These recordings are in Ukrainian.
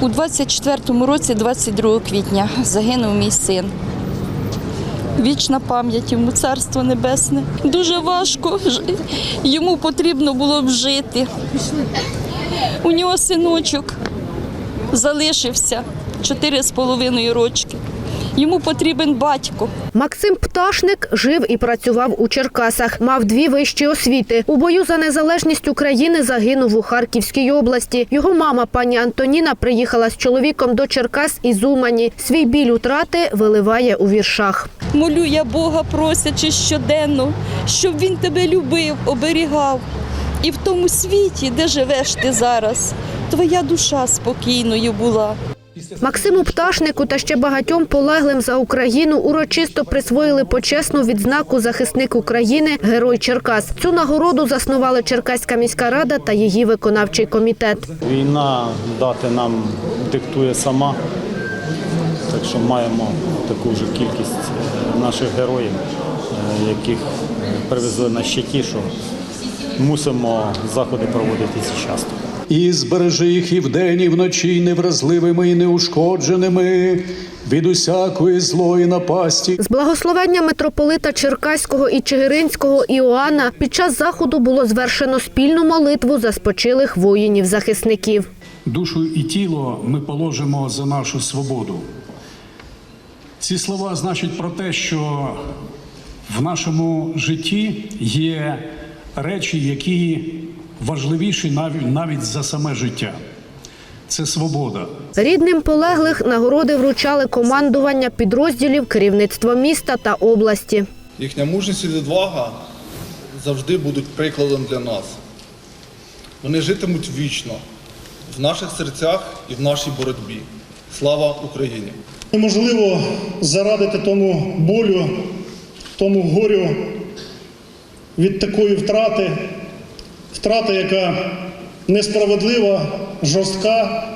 У 24-му році, 22 квітня, загинув мій син. Вічна пам'ять йому, царство небесне. Дуже важко. Йому потрібно було б жити. У нього синочок залишився чотири з половиною рочки. Йому потрібен батько. Максим Пташник жив і працював у Черкасах. Мав дві вищі освіти. У бою за незалежність України загинув у Харківській області. Його мама, пані Антоніна, приїхала з чоловіком до Черкас із Умані. Свій біль утрати виливає у віршах. Молю я Бога, просячи щоденно, щоб він тебе любив, оберігав. І в тому світі, де живеш ти зараз, твоя душа спокійною була. Максиму Пташнику та ще багатьом полеглим за Україну урочисто присвоїли почесну відзнаку захисник України Герой Черкас. Цю нагороду заснували Черкаська міська рада та її виконавчий комітет. Війна дати нам диктує сама, так що маємо таку ж кількість наших героїв, е, яких е, привезли на щиті, що мусимо заходи проводити часто. І збережи їх і вдень, і вночі невразливими і неушкодженими від усякої злої напасті. З благословення митрополита Черкаського і Чигиринського Іоанна під час заходу було звершено спільну молитву за спочилих воїнів-захисників. Душу і тіло ми положимо за нашу свободу. Ці слова значать про те, що в нашому житті є речі, які важливіші навіть, навіть за саме життя. Це свобода. Рідним полеглих нагороди вручали командування підрозділів керівництва міста та області. Їхня мужність і відвага завжди будуть прикладом для нас. Вони житимуть вічно в наших серцях і в нашій боротьбі. Слава Україні! Неможливо зарадити тому болю, тому горю від такої втрати, втрата, яка несправедлива, жорстка,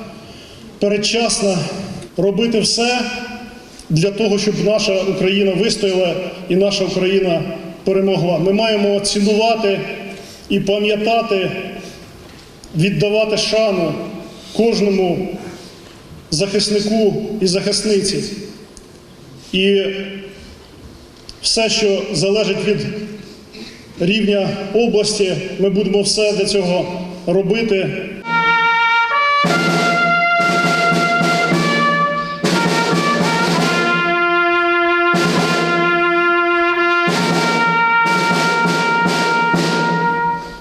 передчасна, робити все для того, щоб наша Україна вистояла і наша Україна перемогла. Ми маємо цінувати і пам'ятати, віддавати шану кожному захиснику і захисниці. І все, що залежить від рівня області, ми будемо все для цього робити